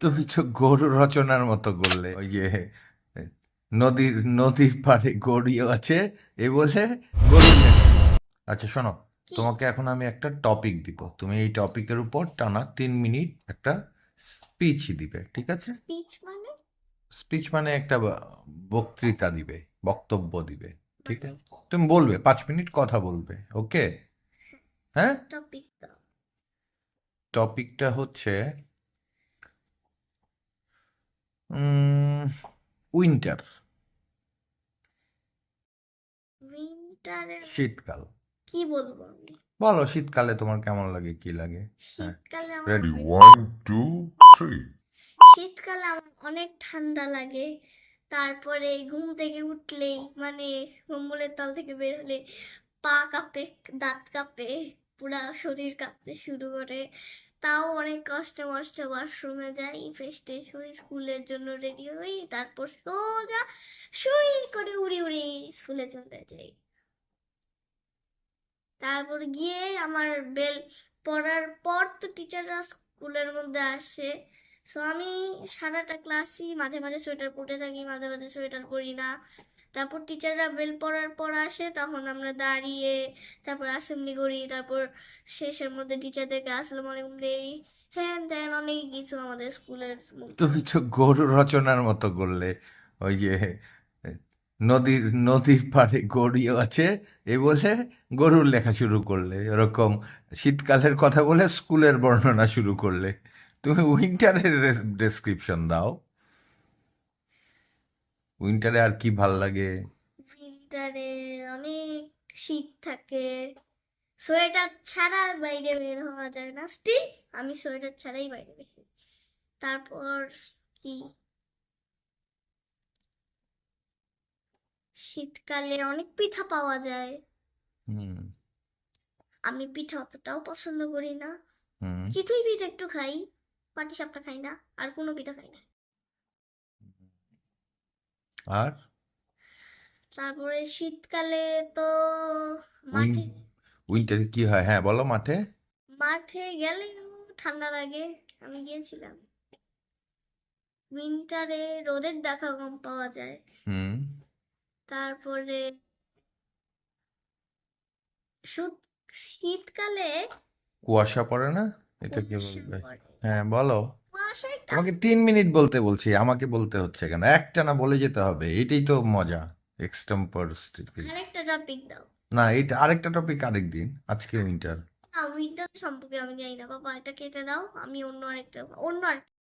তুমি তো গরু রচনার মতো করলে ওই যে নদীর নদীর পাড়ে গড়িও আছে এ বলে গরু আচ্ছা শোনো তোমাকে এখন আমি একটা টপিক দিব। তুমি এই টপিকের উপর টানা তিন মিনিট একটা স্পিচ দিবে ঠিক আছে? স্পিচ মানে? স্পিচ মানে একটা বক্তৃতা দিবে বক্তব্য দিবে ঠিক আছে? তুমি বলবে পাঁচ মিনিট কথা বলবে ওকে হ্যাঁ টপিকটা হচ্ছে উইন্টার উইন্টারে শীতকাল। কি বলব আমি? বলো শীতকালে তোমার কেমন লাগে কি লাগে? হ্যাঁ। আমার শীতকালে আমার অনেক ঠান্ডা লাগে। তারপরে ঘুম থেকে উঠলেই মানে কম্বলের তল থেকে বের হলে পা কাঁপে দাঁত কাঁপে পুরা শরীর কাঁপতে শুরু করে। তাও অনেক কষ্টে, মষ্টে ওয়াশরুমে যাই ফ্রেশ ট্রেশ হই স্কুলের জন্য রেডি হই, তারপর সোজা শুই করে উড়ি উড়ি স্কুলে চলে যাই। তারপর গিয়ে আমার বেল পড়ার পর তো টিচাররা স্কুলের মধ্যে আসে। সো আমি সারাটা ক্লাসই মাঝে মাঝে সোয়েটার পরে থাকি, মাঝে মাঝে সোয়েটার পরি না। তারপর টিচাররা বেল পড়ার পর আসে, তখন আমরা দাঁড়িয়ে তারপর অ্যাসেম্বলি করি, তারপর শেষের মধ্যে টিচারদেরকে আসসালামু আলাইকুম দেই। হ্যাঁ দেন অনেক কিছু আমাদের স্কুলের তুমি তো গরু রচনার মতো করলে। ওই যে, নদীর নদীর পাড়ে গড়িও আছে, এ বলে গরুর লেখা শুরু করলে। এরকম শীতকালের কথা বলে স্কুলের বর্ণনা শুরু করলে। তুমি উইন্টারের ডেসক্রিপশন দাও। উইন্টারে আর কি ভালো লাগে? উইন্টারে অনেক শীত থাকে। সোয়েটার ছাড়া বাইরে বের হওয়া যায় না। স্টিল আমি সোয়েটার ছাড়াই বাইরে বের তারপর কি? শীতকালে অনেক পিঠা পাওয়া যায়। আমি পিঠা অতটাও পছন্দ করি না। চিতই পিঠা একটু খাই। পাটিসাপটা খাই না আর কোনো পিঠা খাই না। আর? তারপরে শীতকালে তো মাঠে উইন্টারে কি হয়? হ্যাঁ বলো মাঠে। মাঠে গেলেও ঠান্ডা লাগে আমি গিয়েছিলাম। উইন্টারে রোদের দেখা কম পাওয়া যায়। হুম। তারপরে শীত- শীতকালে কুয়াশা পড়ে না? এটা কি বলবে। হ্যাঁ বলো। তোমাকে তিন মিনিট বলতে বলছি আমাকে বলতে হচ্ছে কেন? একটা না বলে যেতে হবে এটাই তো মজা এক্সটেম্পর আরেকটা টপিক দাও। না এটা আরেকটা টপিক আরেকদিন আজকে উইন্টার উইন্টার সম্পর্কে আমি জানি না বাবা এটা কেটে দাও আমি অন্য আরেকটা অন্য আরেকটা